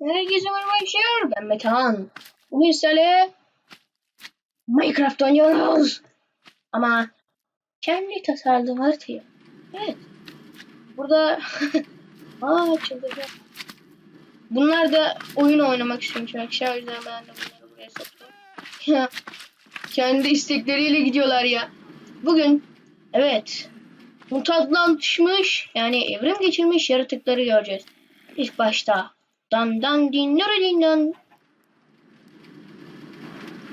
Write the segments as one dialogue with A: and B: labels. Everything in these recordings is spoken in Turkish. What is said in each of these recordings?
A: Herkese merhaba arkadaşlar. Ben Metehan. Bugün sizlerle Minecraft oynuyoruz. Ama kendi tasarladığım haritayı. Evet. Burada Aa çıldıracağım. Bunlar da oyun oynamak istiyormuş arkadaşlar. O yüzden ben de bunları buraya soktum. Kendi istekleriyle gidiyorlar ya. Bugün evet mutantlaşmış yani evrim geçirmiş yaratıkları göreceğiz. İlk başta Dan dan din din.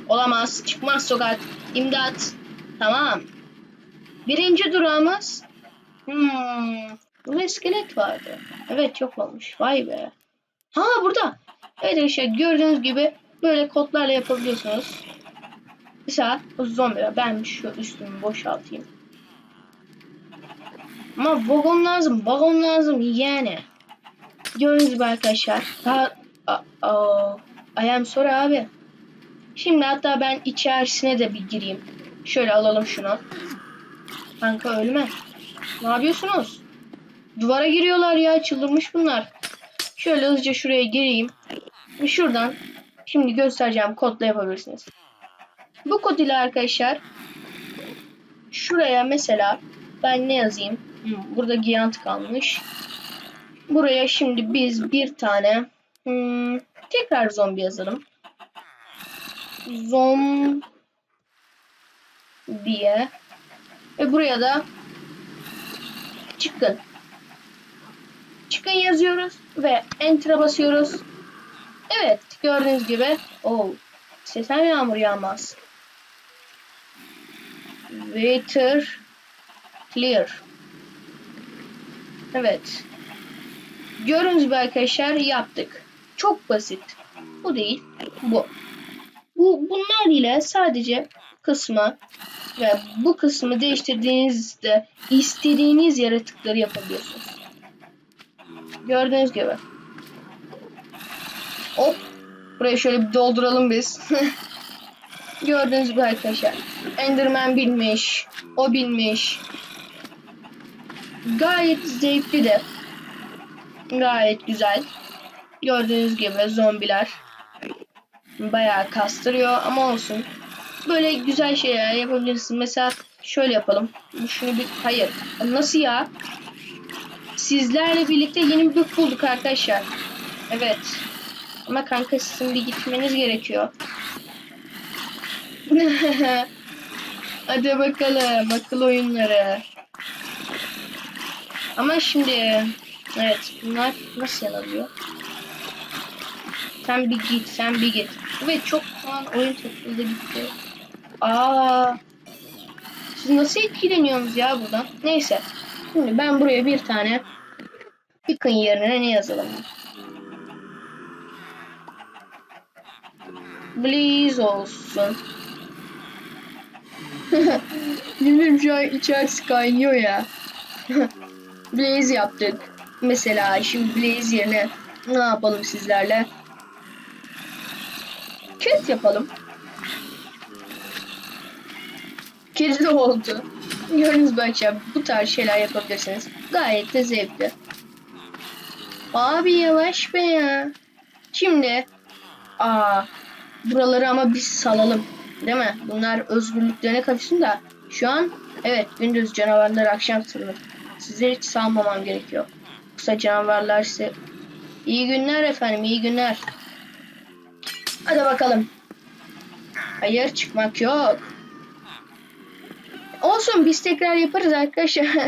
A: Olamaz. Çıkmaz sokak. İmdat. Tamam. Birinci durağımız. Hmm. Burada iskelet vardı. Evet yok olmuş. Vay be. Ha burada. Evet arkadaşlar gördüğünüz gibi böyle kodlarla yapabiliyorsunuz. Mesela bu zombiler. Ben şu üstümü boşaltayım. Ama vagon lazım. Vagon lazım yani. Gördüğünüz gibi arkadaşlar. Daha... Aa, I am sorry abi. Şimdi hatta ben içerisine de bir gireyim. Şöyle alalım şunu. Kanka ölme. Ne yapıyorsunuz? Duvara giriyorlar ya. Çıldırmış bunlar. Şöyle hızlıca şuraya gireyim. Şuradan şimdi göstereceğim kodla yapabilirsiniz. Bu kod ile arkadaşlar şuraya mesela ben ne yazayım? Hmm, burada Giant kalmış. Buraya şimdi biz bir tane hmm, tekrar zombi yazalım. Zombiye ve buraya da çıkın. Çıkın yazıyoruz ve enter'a basıyoruz. Evet gördüğünüz gibi oh, sesen yağmur yağmaz. Water clear. Evet. Gördüğünüz gibi arkadaşlar yaptık. Çok basit. Bu değil. Bu. Bu bunlar ile sadece kısmı ve bu kısmı değiştirdiğinizde istediğiniz yaratıkları yapabiliyorsunuz. Gördüğünüz gibi. Hop. Burayı şöyle bir dolduralım biz. Gördüğünüz gibi arkadaşlar. Enderman bilmiş. O bilmiş. Gayet zevkli de. Gayet güzel. Gördüğünüz gibi zombiler bayağı kastırıyor ama olsun. Böyle güzel şeyler yapabilirsin. Mesela şöyle yapalım. Şunu bir hayır. Nasıl ya? Sizlerle birlikte yeni bir book bulduk arkadaşlar. Evet. Ama kanka sizin bir gitmeniz gerekiyor. Hadi bakalım. Akıl oyunları. Ama şimdi evet bunlar nasıl yanılıyor? Sen bir git, sen bir git. Evet çok falan oyun takıldı gitti. Aa. Siz nasıl etkileniyorsunuz ya buradan? Neyse. Şimdi ben buraya bir tane Chicken yerine ne yazalım? Blaze olsun. Bilmiyorum şu an içerisi kaynıyor ya. Blaze yaptık. Mesela şimdi Blaze yerine ne yapalım sizlerle? Cat yapalım. Kedi de oldu. Gördüğünüz böyle bu tarz şeyler yapabilirsiniz. Gayet de zevkli. Abi yavaş be ya. Şimdi aa buraları ama biz salalım. Değil mi? Bunlar özgürlüklerine kavuşsun da şu an evet gündüz canavarlar akşam sırrı. Sizleri hiç salmamam gerekiyor. Yoksa canavarlar size iyi günler efendim iyi günler. Hadi bakalım. Hayır çıkmak yok. Olsun biz tekrar yaparız arkadaşlar.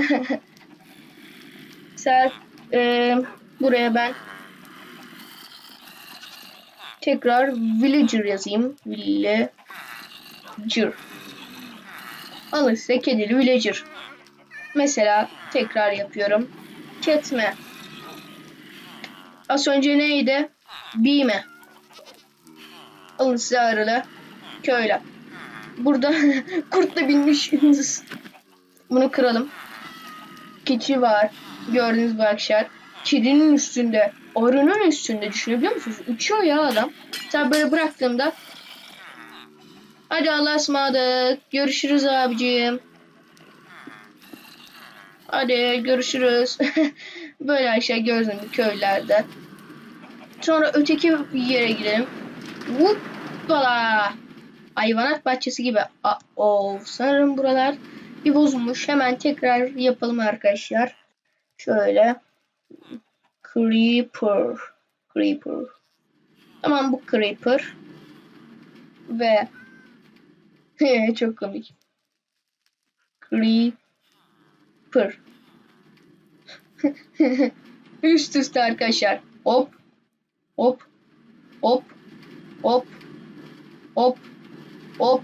A: Sen e, buraya ben tekrar villager yazayım. Villager. Alın size kedili villager. Mesela tekrar yapıyorum. Ketme. Az önce neydi? Bime. Alın size arılı. Köylü. Burada kurt da binmiş. Bunu kıralım. Keçi var. Gördüğünüz gibi arkadaşlar. Kedinin üstünde. Arının üstünde düşünebiliyor musunuz? Uçuyor ya adam. Sen böyle bıraktığımda Hadi Allah'a ısmarladık. Görüşürüz abicim. Hadi görüşürüz. Böyle aşağı gördüğüm köylerde. Sonra öteki yere gidelim. Hoppala. Hayvanat bahçesi gibi. Oh, sanırım buralar bir bozulmuş. Hemen tekrar yapalım arkadaşlar. Şöyle. Creeper. Creeper. Tamam bu Creeper. Ve çok komik. Creeper. Üst üste arkadaşlar. Hop. Hop. Hop. Hop. Hop. Hop.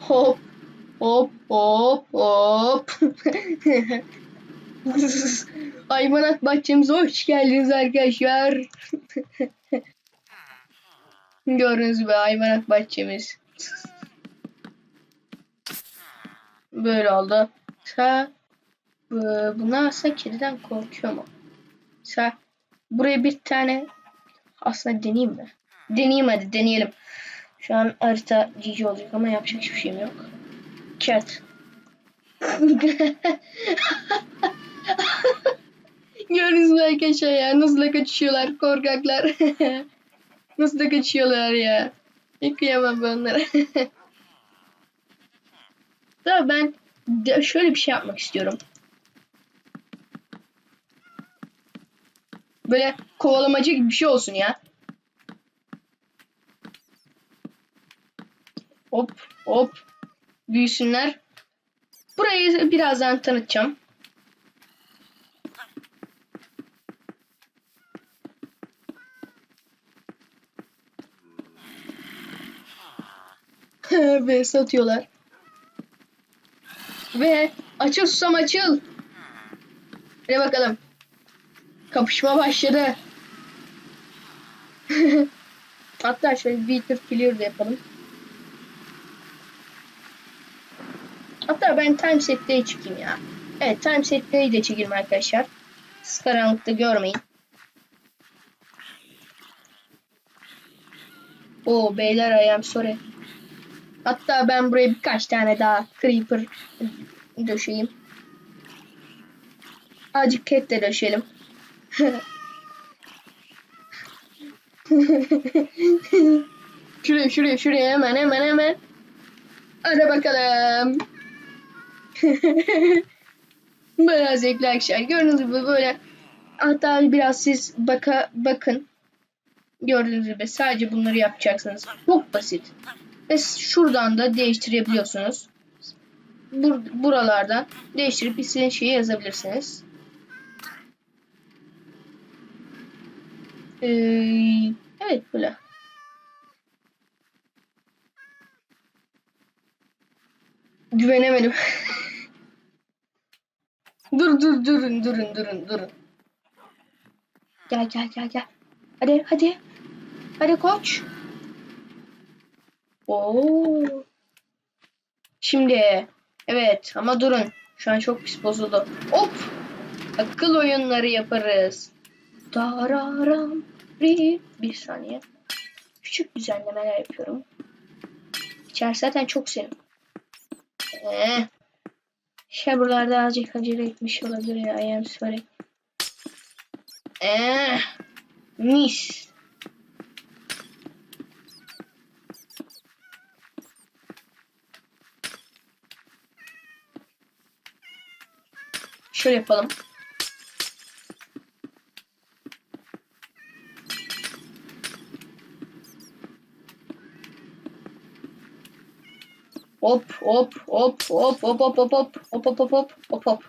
A: Hop. Hop. Hop. Hop. Hayvanat bahçemize hoş geldiniz arkadaşlar. Gördüğünüz gibi hayvanat bahçemiz. Böyle oldu. Sa bu- bunlar aslında kediden korkuyor mu? Sa buraya bir tane aslında deneyeyim mi? Deneyeyim hadi deneyelim. Şu an harita cici olacak ama yapacak hiçbir şeyim yok. Cat. Gördünüz mü arkadaşlar ya nasıl da kaçışıyorlar korkaklar. nasıl da kaçıyorlar ya. Hiç kıyamam ben onlara. da ben şöyle bir şey yapmak istiyorum. Böyle kovalamacı gibi bir şey olsun ya. Hop hop büyüsünler. Burayı birazdan tanıtacağım. Ve satıyorlar. Ve açıl susam açıl. Hadi bakalım. Kapışma başladı. Hatta şöyle bir tır clear da yapalım. Hatta ben time set'te çıkayım ya. Evet time set'teyi de çekeyim arkadaşlar. Siz karanlıkta görmeyin. Oo beyler am sorry. Hatta ben buraya birkaç tane daha creeper döşeyim. Azıcık cat de döşeyelim. şuraya şuraya şuraya hemen hemen hemen. Hadi bakalım. Bayağı zevkli arkadaşlar. Gördüğünüz gibi böyle hatta biraz siz baka, bakın. Gördüğünüz gibi sadece bunları yapacaksınız. Çok basit. Ve şuradan da değiştirebiliyorsunuz. Bur buralardan değiştirip istediğiniz şeyi yazabilirsiniz. Ee, evet böyle. Güvenemedim. dur dur durun durun durun durun. Gel gel gel gel. Hadi hadi. Hadi koç. Oo. Şimdi evet ama durun. Şu an çok pis bozuldu. Hop. Akıl oyunları yaparız. Dararam. Ri. Bir saniye. Küçük düzenlemeler yapıyorum. İçerisi zaten çok serin. Ee, şey buralarda azıcık acele etmiş olabilir ya. I am sorry. Ee, mis. Şöyle yapalım. Hop hop hop hop hop hop hop hop hop hop hop hop hop.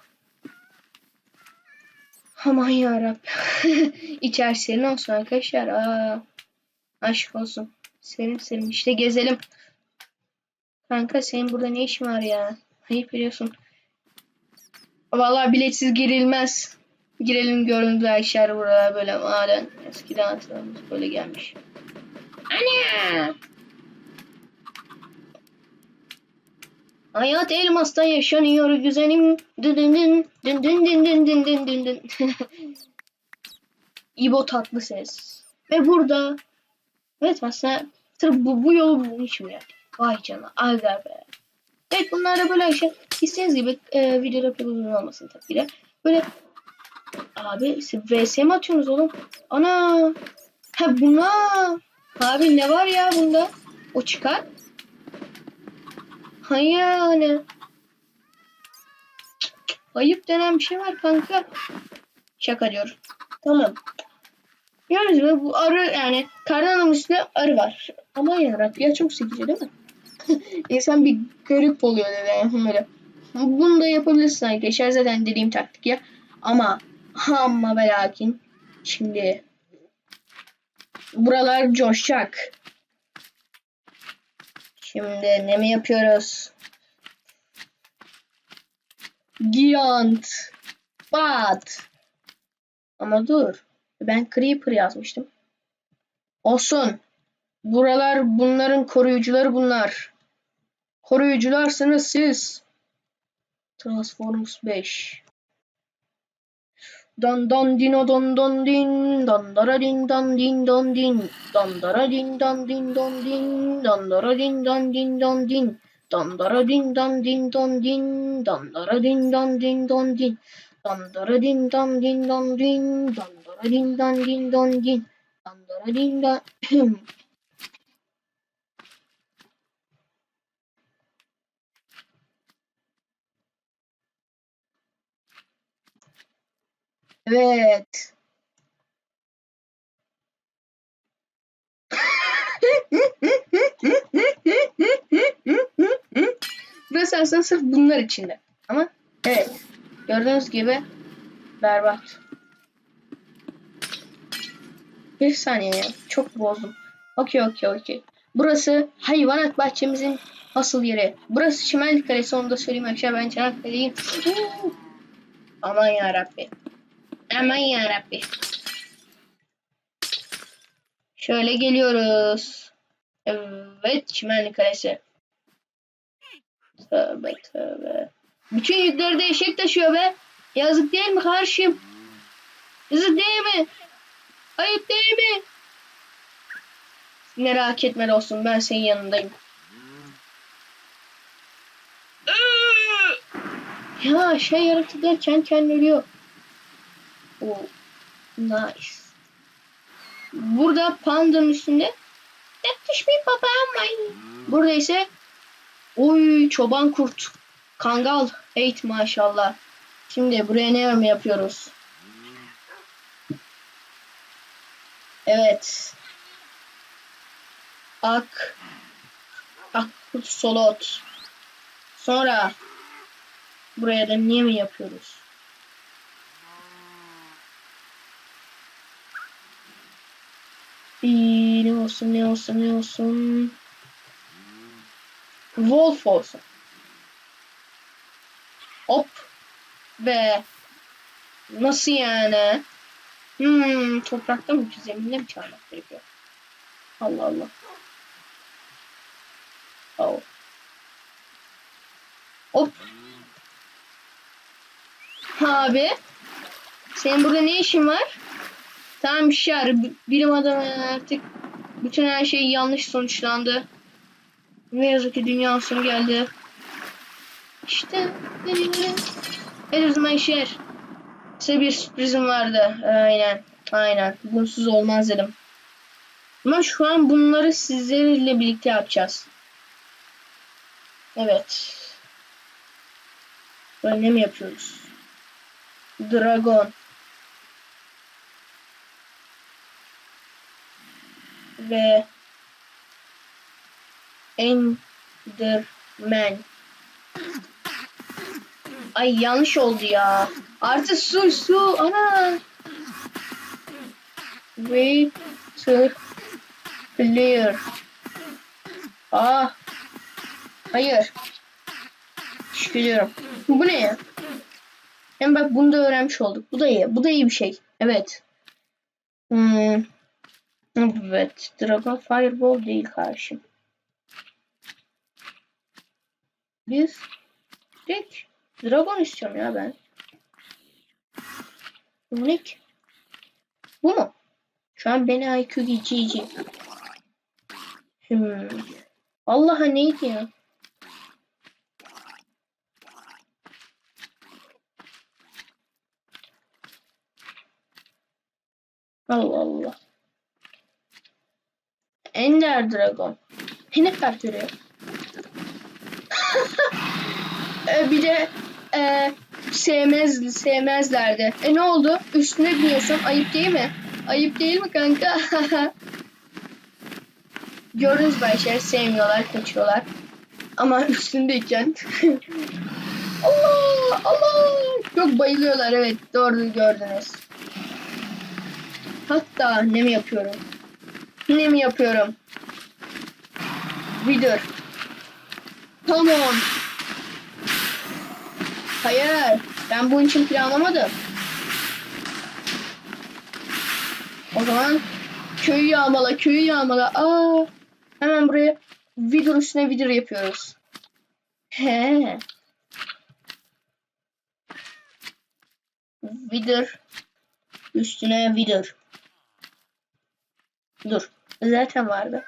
A: Aman yarabbim. İçer serin olsun arkadaşlar. Aa, aşk olsun. Serin serin. İşte gezelim. Kanka senin burada ne işin var ya? Ayıp biliyorsun. Vallahi biletsiz girilmez. Girelim gördüğünüz arkadaşlar burada böyle maden. Eskiden hatırlamız böyle gelmiş. Ana! Hayat elmastan yaşanıyor güzelim. Dın dın dın dın dın dın dın dın dın dın dın. İbo tatlı ses. Ve burada evet aslında sırf bu, bu yolu bulmuşum yani. Vay canına aga be. Evet bunlar da böyle işte istediğiniz gibi e, videoda pek uzun olmasın tabii ki de. Böyle abi VS mi atıyorsunuz oğlum? Ana ha buna abi ne var ya bunda? O çıkar. Ha yani. Ayıp denen bir şey var kanka. Şaka diyorum. Tamam. Yani bu arı yani karnının üstünde arı var. Ama yarabbim ya çok sıkıcı değil mi? İnsan bir garip oluyor dedi yani böyle. Bunu da yapabilirsin arkadaşlar zaten dediğim taktik ya. Ama ama ve lakin şimdi buralar coşacak. Şimdi ne mi yapıyoruz? Giant. Bat. Ama dur. Ben Creeper yazmıştım. Olsun. Buralar bunların koruyucuları bunlar. Koruyucularsınız siz. Transformers 5. Dan dan dino don don din dan dara din dan din don din dan dara din dan din don din dan dara din dan din don din dan dara din dan din don din dan dara din dan din don din dan dara din dan din don din dan dara din dan din don din dan dara din dan Evet. Burası aslında sırf bunlar içinde. Ama evet. Gördüğünüz gibi berbat. Bir saniye ya. Çok bozdum. Okey okey okey. Burası hayvanat bahçemizin asıl yeri. Burası Çimenlik Kalesi onu da söyleyeyim aşağı ben Çanakkale'yim. Aman yarabbi. Aman yarabbi. Şöyle geliyoruz. Evet Çimenlik Kalesi. Tövbe tövbe. Bütün yükleri de eşek taşıyor be. Yazık değil mi kardeşim? Yazık değil mi? Ayıp değil mi? Merak etme dostum ben senin yanındayım. Ya şey yaratıklar kendi kendine ölüyor. Oh, nice. Burada pandanın üstünde Tatlış bir babam var. Burada ise Oy çoban kurt. Kangal. Eğit maşallah. Şimdi buraya ne mi yapıyoruz? Evet. Ak. Ak kurt solot. Sonra buraya da niye mi yapıyoruz? İyi, ne olsun ne olsun ne olsun. Wolf olsun. Hop. Ve nasıl yani? Hmm, toprakta mı zeminde mi çağırmak gerekiyor? Allah Allah. Oh. Hop. Abi. Senin burada ne işin var? Tamam bir şey ara. Bilim adamı artık bütün her şey yanlış sonuçlandı. Ne yazık ki dünya sonu geldi. İşte Evet o zaman işler. Size bir sürprizim vardı. Aynen. Aynen. Bunsuz olmaz dedim. Ama şu an bunları sizlerle birlikte yapacağız. Evet. Böyle ne mi yapıyoruz? Dragon. Ve Enderman. Ay yanlış oldu ya. Artı su su ana. Wait to clear. Ah. Hayır. Şükürüyorum. Bu ne ya? Hem bak bunu da öğrenmiş olduk. Bu da iyi. Bu da iyi bir şey. Evet. Hmm. Evet. Dragon Fireball değil karşı. Biz direkt Dragon istiyorum ya ben. Unique. Bu mu? Şu an beni IQ geçici. Hmm. Allah'a neydi ya? Allah Allah. Ender Dragon. Kart veriyor? E, bir de e, sevmez sevmezlerdi. E ne oldu? Üstüne biniyorsun. Ayıp değil mi? Ayıp değil mi kanka? Gördünüz mü Ayşe? Sevmiyorlar, kaçıyorlar. Ama üstündeyken Allah Allah çok bayılıyorlar evet doğru gördünüz. Hatta ne mi yapıyorum? Ne mi yapıyorum? Bir dur. Tamam. Hayır. Ben bunun için planlamadım. O zaman köyü yağmala, köyü yağmala. Aa, hemen buraya vidur üstüne vidur yapıyoruz. He. Vidur üstüne vidur. Dur. Zaten vardı.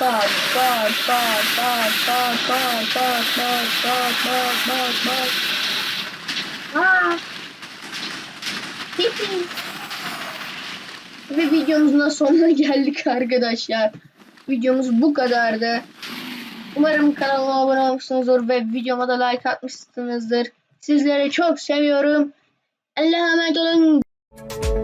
A: Bak bak bak bak bak bak bak bak bak bak bak bak. Aa. Hihi. Ve videomuzun sonuna geldik arkadaşlar. Videomuz bu kadardı. Umarım kanalıma abone olmuşsunuzdur ve videoma da like atmışsınızdır. Sizleri çok seviyorum. Allah'a emanet olun. Thank you